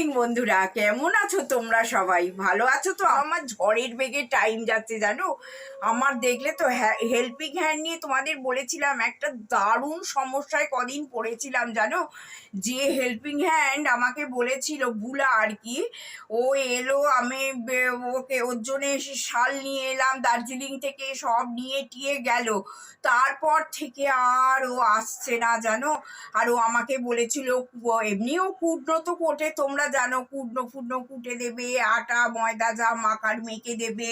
Morning বন্ধুরা। কেমন আছো তোমরা সবাই? ভালো আছো তো? আমার ঝড়ের বেগে টাইম যাচ্ছে, জানো? আমার দেখলে তো হেল্পিং হ্যান্ড নিয়ে তোমাদের বলেছিলাম, একটা দারুণ সমস্যায় কদিন পড়েছিলাম, জানো? যে হেল্পিং হ্যান্ড আমাকে বলেছিল, বুলা আর কি, ও এলো, আমি ওকে, ওর জন্য এসে শাল নিয়ে এলাম, দার্জিলিং থেকে সব নিয়ে টিয়ে গেল। তারপর থেকে আর ও আসছে না, জানো? আর ও আমাকে বলেছিল এমনিও কুটনো তো কোটে, তোমরা জানো কুটনো ফুটনো কুটে দেবে, আটা, ময়দা যা মাখার মেখে দেবে।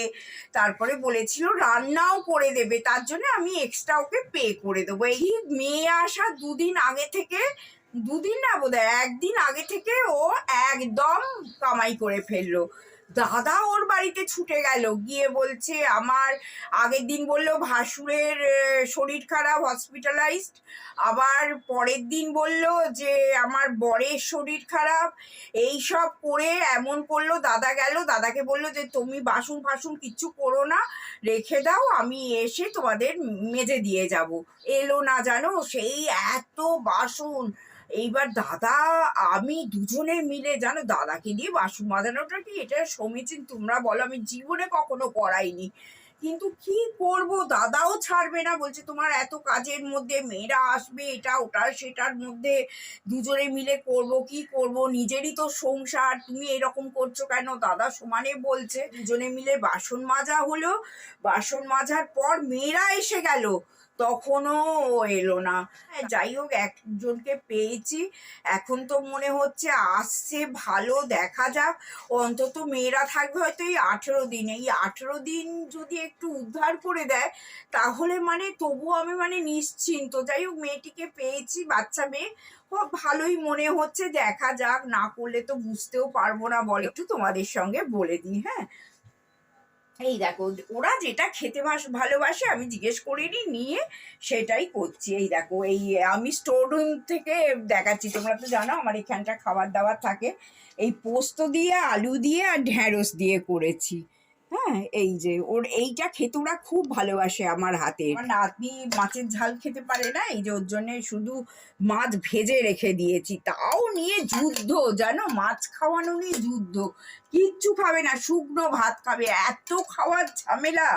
তারপরে বলেছিল রান্নাও করে দেবে, তার জন্য আমি এক্সট্রা ওকে পে করে দেবো। এই মেয়ে আসা দুদিন আগে থেকে, দুদিন না বোধ একদিন আগে থেকে ও একদম কামাই করে ফেলল। দাদা ওর বাড়িতে ছুটে গেল। গিয়ে বলছে, আমার আগের দিন বলল ভাসুরের শরীর খারাপ হসপিটালাইজড আবার পরের দিন বলল যে, আমার বরের শরীর খারাপ। এই সব করে এমন করল, দাদা গেল। দাদাকে বলল যে, তুমি বাসন ফাসন কিচ্ছু করো না। রেখে দাও, আমি এসে তোমাদের মেজে দিয়ে যাব। এলো না জানো? সেই এত বাসন এইবার দাদা, আমি দুজনে মিলে, জানো, দাদাকে দিয়ে বাসন মাজানোটা কি? এটা সমীচীন, তোমরা বলো, আমি জীবনে কখনো করাইনি। কিন্তু কি করব? দাদাও ছাড়বে না, বলছে, তোমার এত কাজের মধ্যে মেয়েরা আসবে, এটা, ওটা, সেটার মধ্যে দুজনে মিলে করব, কি করব? নিজেরই তো সংসার, তুমি এরকম করছ কেন? দাদা সমানে বলছে, দুজনে মিলে বাসন মাজা হলো। বাসন মাজার পর মেয়েরা এসে গেল। তখনও ও এলো না। হ্যাঁ, যাই হোক একজনকে পেয়েছি। এখন তো মনে হচ্ছে আসছে ভালো দেখা যাক। অন্তত মেয়েরা থাকবে হয়তো এই আঠেরো দিন। এই আঠেরো দিন যদি একটু উদ্ধার করে দেয় তাহলে মানে তবু আমি মানে নিশ্চিন্ত। যাই হোক মেয়েটিকে পেয়েছি বাচ্চা মেয়ে। ভালোই মনে হচ্ছে দেখা যাক। না করলে তো বুঝতেও পারব না বলে। একটু তোমাদের সঙ্গে বলে দিই হ্যাঁ? এই দেখো, ওরা যেটা খেতে বাস- ভালোবাসে আমি জিজ্ঞেস করিনি, নিয়ে সেটাই করছি। এই দেখো, এই আমি স্টোর রুম থেকে দেখাচ্ছি, তোমরা তো জানো আমার এখানটা খাবার দাবার থাকে। এই পোস্ত দিয়ে, আলু দিয়ে আর ঢ্যাঁড়স দিয়ে করেছি। হ্যাঁ এই যে ওর এইটা খেতে ওরা খুব ভালোবাসে আমার হাতে। নাতনি মাছের ঝাল খেতে পারে না, এই যে ওর জন্য শুধু মাছ ভেজে রেখে দিয়েছি, তাও নিয়ে যুদ্ধ, জানো? মাছ খাওয়ানো নিয়ে যুদ্ধ। কিচ্ছু খাবে না, শুকনো ভাত খাবে, এত খাওয়ার ঝামেলা।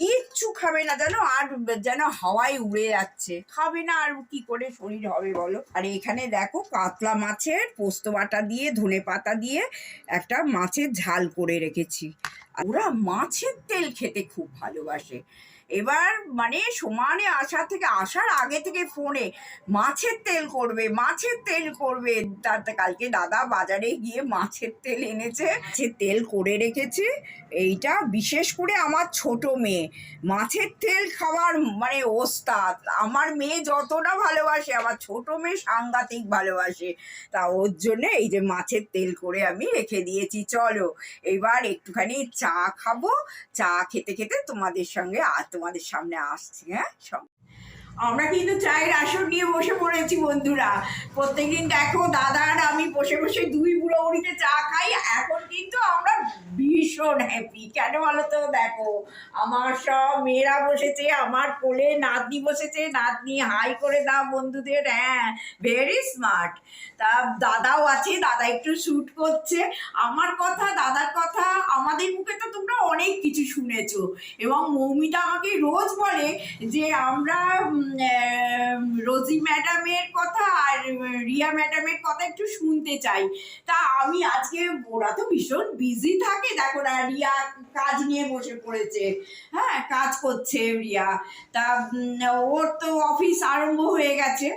কিচ্ছু খাবে না, জানো? আর যেন হাওয়ায় উড়ে যাচ্ছে। খাবে না, আর কি করে শরীর হবে বলো? আর এখানে দেখো, কাতলা মাছের পোস্ত বাটা দিয়ে ধনে পাতা দিয়ে একটা মাছের ঝাল করে রেখেছি। ওরা মাছের তেল খেতে খুব ভালোবাসে। এবার মানে সমানে আসা থেকে, আসার আগে থেকে ফোনে মাছের তেল করবে, মাছের তেল করবে। তাতে কালকে দাদা বাজারে গিয়ে মাছের তেল এনেছে সে তেল করে রেখেছে। এইটা বিশেষ করে আমার ছোট মেয়ে। মাছের তেল খাওয়ার মানে ওস্তাদ, আমার মেয়ে যতটা ভালোবাসে, আমার ছোট মেয়ে সাংঘাতিক ভালোবাসে। তা ওর জন্য এই যে মাছের তেল করে আমি রেখে দিয়েছি। চলো, এবার একটুখানি চা খাব। চা খেতে খেতে তোমাদের সঙ্গে আর তোমাদের সামনে আসছি হ্যাঁ? আমরা কিন্তু চায়ের আসন নিয়ে বসে পড়েছি, বন্ধুরা। প্রত্যেকদিন দেখো দাদা আর আমি বসে বসে দুই বুড়ো বুড়িতে চা খাই, এখন কিন্তু আমরা ভীষণ হ্যাপি কেন বলো তো? দেখো, আমার সব মেয়েরা বসেছে, আমার কোলে নাতনি বসেছে, নাতনি হাই করে দাও বন্ধুদের হ্যাঁ ভেরি স্মার্ট তা দাদাও আছে, দাদা একটু শ্যুট করছে। আমার কথা, দাদার কথা, আমাদের মুখে তো তোমরা অনেক কিছু শুনেছো। এবং মৌমিতা আমাকে রোজ বলে যে, আমরা রোজি ম্যাডামের কথা আর রিয়া ম্যাডামের কথা একটু শুনতে চাই। তা আমি আজকে, ওরা তো ভীষণ বিজি থাকে। দেখো না, রিয়া কাজ নিয়ে বসে পড়েছে। হ্যাঁ কাজ করছে রিয়া। তা ওর তো অফিস আরম্ভ হয়ে গেছে।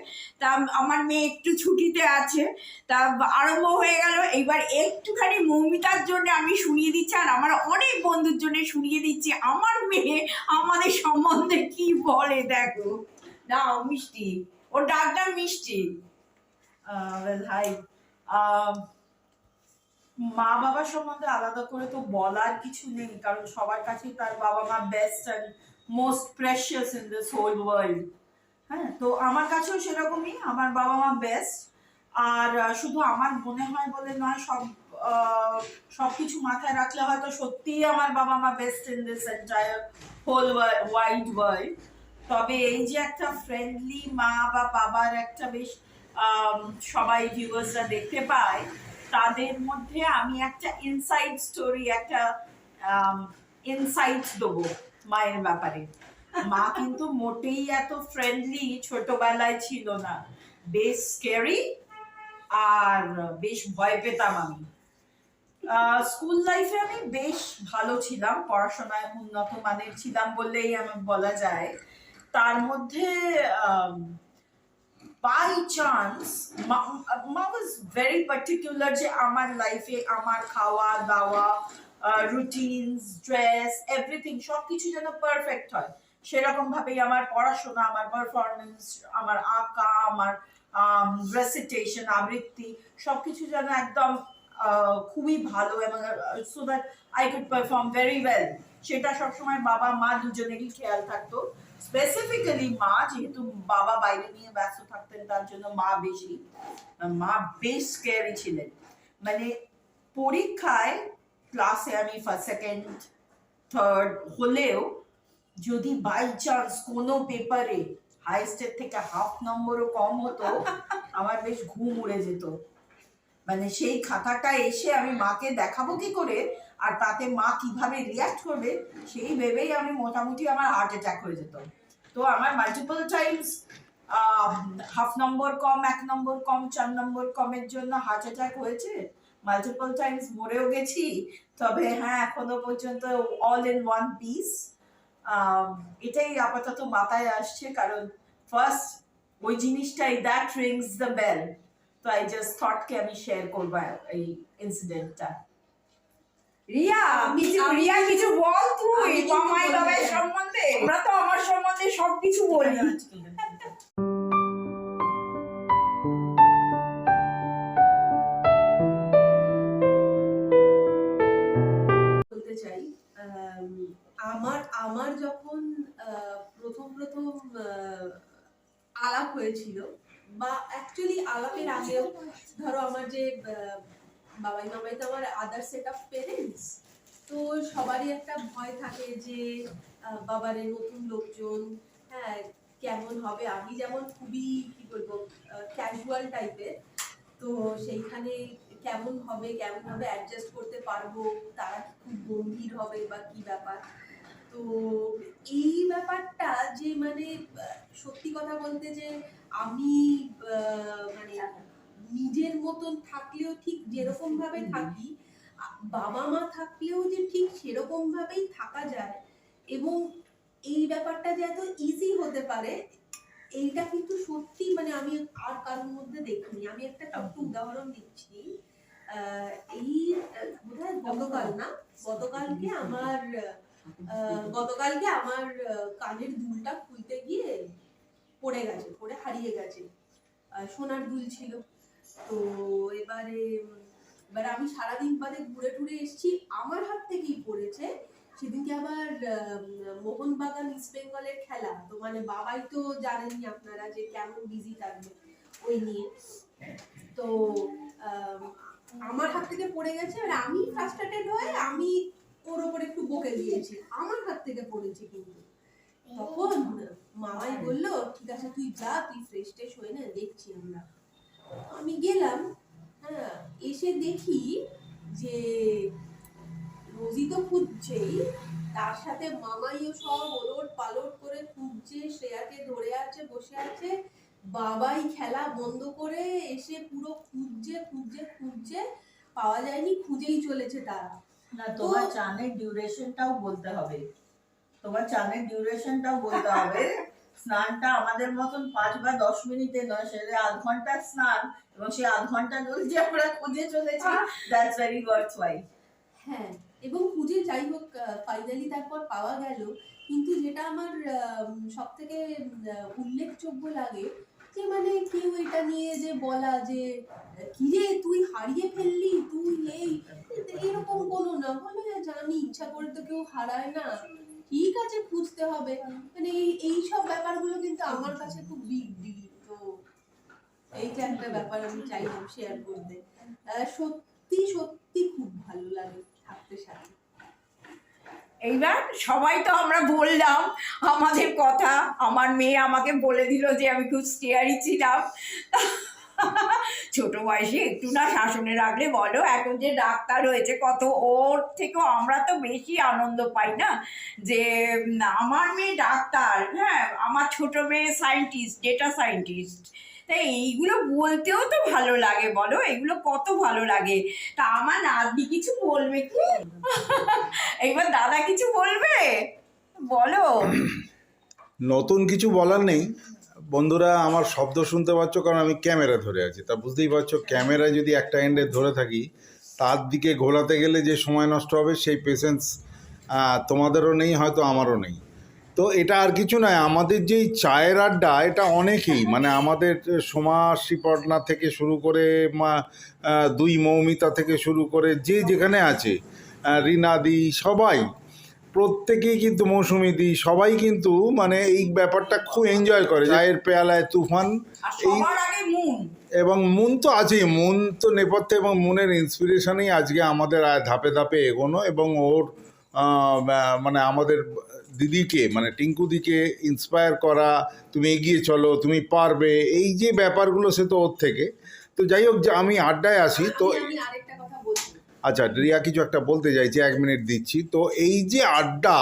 তা, আমার মেয়ে একটু ছুটিতে আছে। তা, আরম্ভ হয়ে গেল। এইবার একটুখানি মৌমিতার জন্য আমি শুনিয়ে দিচ্ছি, আর আমার অনেক বন্ধুর জন্য শুনিয়ে দিচ্ছি। আমার মেয়ে আমাদের সম্বন্ধে কি বলে, দেখো। নাও মিষ্টি। ওর ডাকটা মিষ্টি। হাই মা বাবার সম্বন্ধে আলাদা করে তো বলার কিছু নেই, কারণ সবার কাছে তার বাবা মা best and most precious in this whole world হ্যাঁ তো আমার কাছেও সেরকমই, আমার বাবা মা বেস্ট আর শুধু আমার মনে হয় বলে নয়, সব সব কিছু মাথায় রাখলে হয়তো সত্যিই আমার বাবা মা best in this entire whole wide world তবে এই যে একটা ফ্রেন্ডলি মা বা বাবার একটা বেশ সবাই ভিউয়ার্সরা দেখতে পায়, তাদের মধ্যে আমি একটা ইনসাইড স্টোরি একটা ইনসাইট দেবো মায়ের ব্যাপারে। মা কিন্তু মোটেই এত ফ্রেন্ডলি ছোটবেলায় ছিল না। বেশ স্কেরি আর বেশ ভয় পেতাম আমি। স্কুল লাইফে আমি বেশ ভালো ছিলাম, পড়াশোনায় উন্নত মানের ছিলাম বললেই আমার বলা যায়। তার মধ্যে বাই চান্স মা ওয়াজ ভেরি পার্টিকুলার যে আমার লাইফে আমার খাওয়া, দাওয়া রুটিনস ড্রেস এভরিথিং সব কিছু যেন পারফেক্ট হয়। সেরকম ভাবেই আমার পড়াশোনা, আমার পারফরমেন্স আমার আঁকা, আমার রেসিটেশন আবৃত্তি, সবকিছু যেন একদম খুবই ভালো এবং so that I could perform very well সেটা সবসময় বাবা, মা দুজনেরই খেয়াল থাকতো। স্পেসিফিক্যালি মা, যেহেতু বাবা বাইরে নিয়ে ব্যস্ত থাকতেন, তার জন্য মা বেশি, মা বেশ স্কেয়ারি ছিলেন। মানে পরীক্ষায় ক্লাসে আমি ফার্স্ট সেকেন্ড থার্ড হলেও যদি বাই চান্স কোনো পেপারে হাইস্টের থেকে হাফ নম্বরও কম হতো, আমার বেশ ঘুম উড়ে যেত। মানে সেই খাতাটা এসে আমি মাকে দেখাবো কি করে, আর তাতে মা কীভাবে রিয়াক্ট করবে, সেই ভেবেই আমি মোটামুটি আমার হার্ট অ্যাটাক হয়ে যেত। তো আমার মাল্টিপল টাইমস হাফ নম্বর কম, এক নম্বর কম, চার নম্বর কমের জন্য হার্ট অ্যাটাক হয়েছে। মাল্টিপল টাইমস মরেও গেছি, তবে হ্যাঁ এখনও পর্যন্ত অল ইন ওয়ান পিস এটাই আপাতত মাথায় আসছে, কারণ ফার্স্ট ওই জিনিসটাই দ্যাট রিংস দ্য বেল তো আই জাস্ট থটকে আমি শেয়ার করব এই ইনসিডেন্টটা রিয়া কিছু রিয়া কিছু বল তুই? বলতে বাবার সম্বন্ধে। আমরা তো আমার সম্বন্ধে সবকিছু বলি। বলতে চাই আম, আমার আমার যখন আহ, প্রথম প্রথম আলাপ হয়েছিল বা অ্যাকচুয়ালি আলাপের আগেও, ধরো আমার যে বাবাই মামাই তো আমার আদার সেট অফ পেরেন্টস তো সবারই একটা ভয় থাকে যে বাবারে নতুন লোকজন হ্যাঁ কেমন হবে? আমি যেমন খুবই, কি বলব ক্যাজুয়াল টাইপের তো সেইখানে কেমন হবে, কেমন ভাবে অ্যাডজাস্ট করতে পারব, তারা খুব গম্ভীর হবে বা কি ব্যাপার? তো এই ব্যাপারটা যে মানে সত্যি কথা বলতে যে আমি মানে নিজের মতন থাকলেও ঠিক যেরকম ভাবে থাকি বাবা মা থাকলেও যে ঠিক সেরকম ভাবেই থাকা যায় এবং এই ব্যাপারটা যে এত ইজি হতে পারে এইটা কিন্তু সত্যি মানে আমি আর কারোর মধ্যে দেখিনি। আমি একটা ছোট্ট উদাহরণ দিচ্ছি। আহ, এই বোধহয় গতকাল না গতকালকে আমার গতকালকে আমার কানের দুলটা খুলতে গিয়ে পড়ে গেছে, পড়ে হারিয়ে গেছে। সোনার দুল ছিল। তো এবারে এবারে আমি সারাদিন বাদে ঘুরে টুরে এসেছি। আমার হাত থেকেই পড়েছে। সেদিনকে আবার মোহনবাগান, ইস্ট বেঙ্গলের খেলা। তো মানে বাবাই তো জানেনই আপনারা যে কেমন বিজি থাকবে ওই নিয়ে। তো আমার হাত থেকে পড়ে গেছে। আর আমি ফ্রাস্ট্রেটেড হয়ে আমি ওর ওপরে একটু বকে দিয়েছি। আমার হাত থেকে পড়েছে কিন্তু। তখন মামাই বলল, ঠিক আছে, তুই যা, তুই ফ্রেশ ট্রেশ হয়ে না, দেখছি আমরা। আমি গেলাম হ্যাঁ এসে দেখি যে রোজি তো খুঁজছেই, তার সাথে মামাইও সব ওলট পালট করে খুঁজছে, শ্রেয়াকে ধরে আছে, বসে আছে। বাবাই খেলা বন্ধ করে এসে পুরো খুঁজছে খুঁজছে খুঁজছে, পাওয়া যায়নি, খুঁজেই চলেছে তারা। না তোমার চানের ডিউরেশনটাও বলতে হবে। তোমার চানের ডিউরেশনটাও বলতে হবে। স্নানটা আমাদের মতন পাঁচ বা দশ মিনিটে নয় সেটা আধ ঘণ্টার স্নান এবং সেই আধ ঘণ্টা যে আমরা খুঁজে চলেছি দ্যাটস ভেরি ওয়ার্থ ওয়াইল হ্যাঁ এবং খুঁজে যাই হোক ফাইনালি তারপর পাওয়া গেল। কিন্তু যেটা আমার সব থেকে উল্লেখযোগ্য লাগে যে মানে কেউ এটা নিয়ে যে বলা যে কিরে তুই হারিয়ে ফেললি তুই এই এরকম কোনো না, বলে জানি ইচ্ছা করে তো কেউ হারায় না। ঠিক আছে, খুঁজতে হবে। মানে এই সব ব্যাপারগুলো কিন্তু আমার কাছে খুব বিগ ডিল তো এইটা একটা ব্যাপার আমি চাইলাম শেয়ার করতে। সত্যি সত্যি খুব ভালো লাগে থাকতে সাথে। এইবার সবাই তো আমরা বললাম আমাদের কথা। আমার মেয়ে আমাকে বলে দিল যে আমি খুব স্টেয়ারি ছিলাম। ছোট বয়সে একটু না শাসনে রাখলে বলো, এখন যে ডাক্তার হয়েছে, কত ওর থেকেও আমরা তো বেশি আনন্দ পাই না যে আমার মেয়ে ডাক্তার হ্যাঁ আমার ছোট মেয়ে সায়েন্টিস্ট ডেটা সায়েন্টিস্ট তাই এইগুলো বলতেও তো ভালো লাগে বলো এগুলো কত ভালো লাগে। তা আমার নাতনি কিছু বলবে কি? এবার দাদা কিছু বলবে? বলো। নতুন কিছু বলার নেই। বন্ধুরা, আমার শব্দ শুনতে পাচ্ছ কারণ আমি ক্যামেরা ধরে আছি। তা বুঝতেই পারছ, ক্যামেরায় যদি একটা এন্ডে ধরে থাকি, তার দিকে ঘোরাতে গেলে যে সময় নষ্ট হবে, সেই পেশেন্স তোমাদেরও নেই, হয়তো আমারও নেই। তো এটা আর কিছু নয়, আমাদের যেই চায়ের আড্ডা, এটা অনেকেই মানে আমাদের সোমা শ্রীপটনা থেকে শুরু করে মা দুই মৌমিতা থেকে শুরু করে যে যেখানে আছে রিনাদি, সবাই প্রত্যেকেই কিন্তু মৌসুমি দি সবাই কিন্তু মানে এই ব্যাপারটা খুব এনজয় করে। চায়ের পেয়ালায় তুফান এই এবং মুন তো আছেই মুন তো নেপথ্যে এবং মুনের ইন্সপিরেশনেই আজকে আমাদের ধাপে ধাপে এগোনো এবং ওর মানে আমাদের দিদিকে মানে টিঙ্কুদিকে ইন্সপায়ার করা তুমি এগিয়ে চলো তুমি পারবে এই যে ব্যাপারগুলো সে তো ওর থেকে। তো যাই হোক যে আমি আড্ডায় আসি তো আমি- আমি আরেকটা কথা বলছি আচ্ছা রিয়া কিছু একটা বলতে চাইছি, এক মিনিট দিচ্ছি। তো এই যে আড্ডা,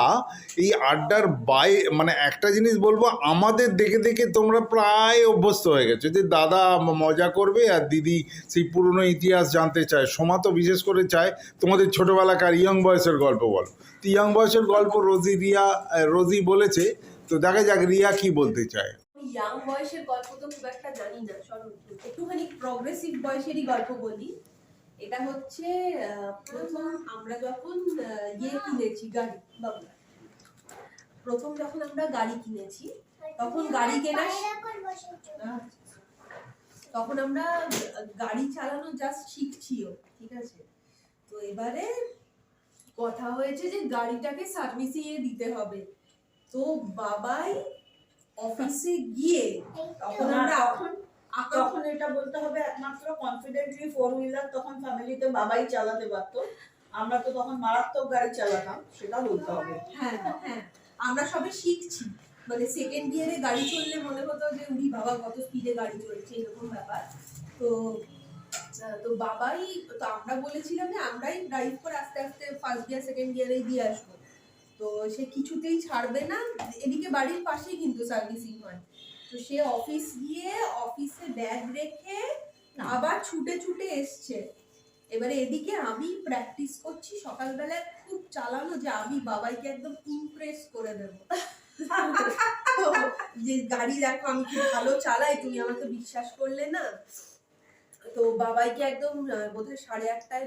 এই আড্ডার বাই মানে একটা জিনিস বলব, আমাদের দেখে দেখে তোমরা প্রায় অভ্যস্ত হয়ে গেছো যে দাদা মজা করবে আর দিদি সেই পুরনো ইতিহাস জানতে চায়, সোমা তো বিশেষ করে চায় তোমাদের ছোটোবেলাকার ইয়ং বয়সের গল্প বলো। তো ইয়ং বয়সের গল্প রোজি রিয়া রোজি বলেছে, তো দেখা যাক রিয়া কি বলতে চায়। ইয়াং বয়সের গল্প তো খুব একটা জানি না একটুখানি প্রগ্রেসিভ বয়সেরই গল্প বলি। এটা হচ্ছে প্রথম আমরা যখন ইয়ে কিনেছি গাড়ি বাবু। প্রথম যখন আমরা গাড়ি কিনেছি তখন গাড়ি কেনার তখন আমরা গাড়ি চালানো জাস্ট শিখছিও ঠিক আছে? তো এবারে কথা হয়েছে যে গাড়িটাকে সার্ভিসিংয়ে দিতে হবে। তো বাবাই অফিসে গিয়ে তখন আমরা তখন এটা বলতে হবে একমাত্র কনফিডেন্টলি ফোর হুইলার তখন ফ্যামিলিতে বাবাই চালাতে পারতো। আমরা তো তখন মারাত্মক গাড়ি চালাতাম সেটা বলতে হবে। হ্যাঁ হ্যাঁ। আমরা সবে শিখছি। মানে সেকেন্ড গিয়ারে গাড়ি চললে মনে হতো যে উনি বাবা কত স্পিডে গাড়ি চলছে এরকম ব্যাপার। তো তো বাবাই তো আমরা বলেছিলাম যে আমরাই ড্রাইভ করে আস্তে আস্তে ফার্স্ট গিয়ার সেকেন্ড গিয়ারে দিয়ে আসব। তো সে কিছুতেই ছাড়বে না। এদিকে বাড়ির পাশেই কিন্তু সার্ভিসিং হয়। তো সে অফিস গিয়ে অফিসে ব্যাগ রেখে আবার ছুটে ছুটে এসছে। এবারে এদিকে আমি প্র্যাকটিস করছি সকালবেলায় খুব চালানো যে আমি বাবাইকে একদম ইমপ্রেস করে দেব। যে গাড়ি দেখো আমি কি ভালো চালাই তুমি আমাকে বিশ্বাস করলে না? তো বাবাইকে একদম বোধহয় সাড়ে আটটায়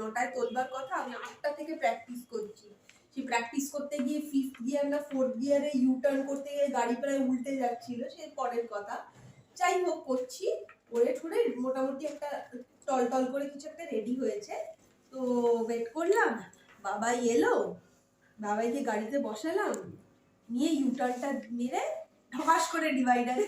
নটায় তোলবার কথা আমি আটটা থেকে প্র্যাকটিস করছি। সেই প্র্যাকটিস করতে গিয়ে ফিফথ গিয়ার না ফোর্থ গিয়ারে ইউ টার্ন করতে গিয়ে গাড়ি প্রায় উল্টে যাচ্ছিল, সে পরের কথা। যাই হোক, করছি। করে ঠুরে মোটামুটি একটা টল টল করে কিছু একটা রেডি হয়েছে। তো ওয়েট করলাম, বাবাই এলো, বাবাইকে গাড়িতে বসালাম, নিয়ে ইউটার্নটা মেরে ঢকাস করে ডিভাইডারে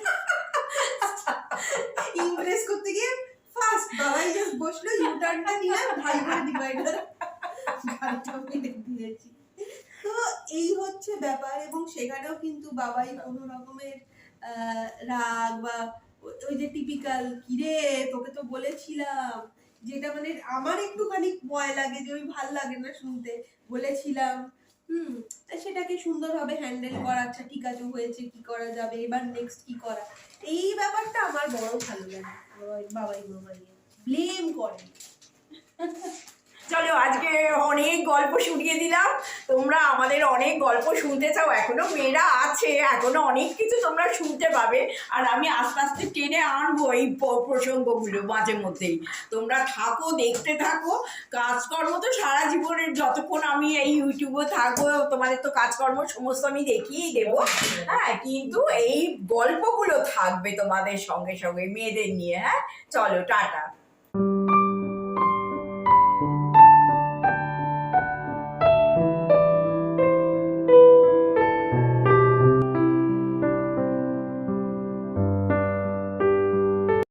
ইমপ্রেস করতে গিয়ে ফার্স্ট বাবাই জাস্ট বসল ইউটার্নটা নিলাম, ভাই করে ডিভাইডার গাড়িটা মেরে দিয়েছি। তো এই হচ্ছে ব্যাপার এবং সেখানেও কিন্তু বাবাই কোনো রকমের রাগ বা ওই- যে টিপিক্যাল কিরে, তোকে তো বলেছিলাম যেটা মানে আমার একটুখানি ভয় লাগে যে ওই ভালো লাগে না শুনতে। বলেছিলাম, হুম সেটাকে সুন্দরভাবে হ্যান্ডেল করা আচ্ছা ঠিক আছে, হয়েছে, কি করা যাবে, এবার নেক্সট কি করা? এই ব্যাপারটা আমার বড় ভালো লাগে বাবাই বাবাই ব্লেম করে চলো, আজকে অনেক গল্প শুনিয়ে দিলাম। তোমরা আমাদের অনেক গল্প শুনতে চাও। এখনও মেয়েরা আছে, এখনও অনেক কিছু তোমরা শুনতে পাবে। আর আমি আস্তে আস্তে টেনে আনব এই প্রসঙ্গগুলো মাঝে মধ্যেই। তোমরা থাকো, দেখতে থাকো। কাজকর্ম তো সারা জীবনের যতক্ষণ আমি এই ইউটিউবে থাকব, তোমাদের তো কাজকর্ম সমস্ত আমি দেখিয়েই দেবো। হ্যাঁ কিন্তু এই গল্পগুলো থাকবে তোমাদের সঙ্গে সঙ্গে, মেয়েদের নিয়ে। হ্যাঁ চলো, টাটা।